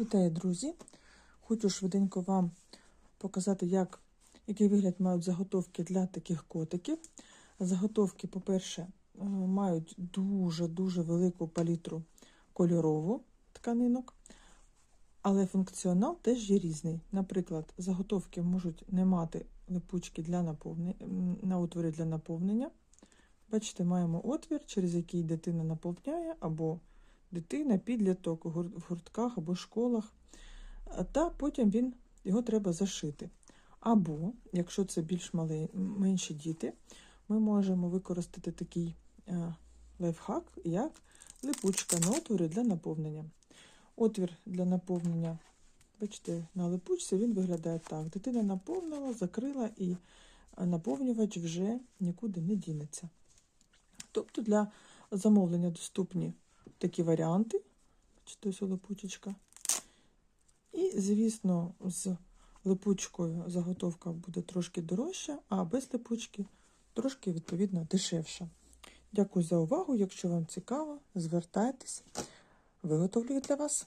Вітаю, друзі! Хочу швиденько вам показати, як, який вигляд мають заготовки для таких котиків. Заготовки, по-перше, е, мають дуже-дуже велику палітру кольорову тканинок, але функціонал теж є різний. Наприклад, заготовки можуть не мати липучки для наповнення, на отворі для наповнення. Бачите, маємо отвір, через який дитина наповняє, або дитина, підліток в гуртках або школах. Та потім він, його треба зашити. Або, якщо це більш мали, менші діти, ми можемо використати такий е, лайфхак, як липучка на отворі для наповнення. Отвір для наповнення, бачите, на липучці він виглядає так. Дитина наповнила, закрила і е, наповнювач вже нікуди не дінеться. Тобто для замовлення доступні такі варіанти. Бачите, ось липучечка. І, звісно, з липучкою заготовка буде трошки дорожча, а без липучки трошки, відповідно, дешевша. Дякую за увагу. Якщо вам цікаво, звертайтесь, виготовлю для вас.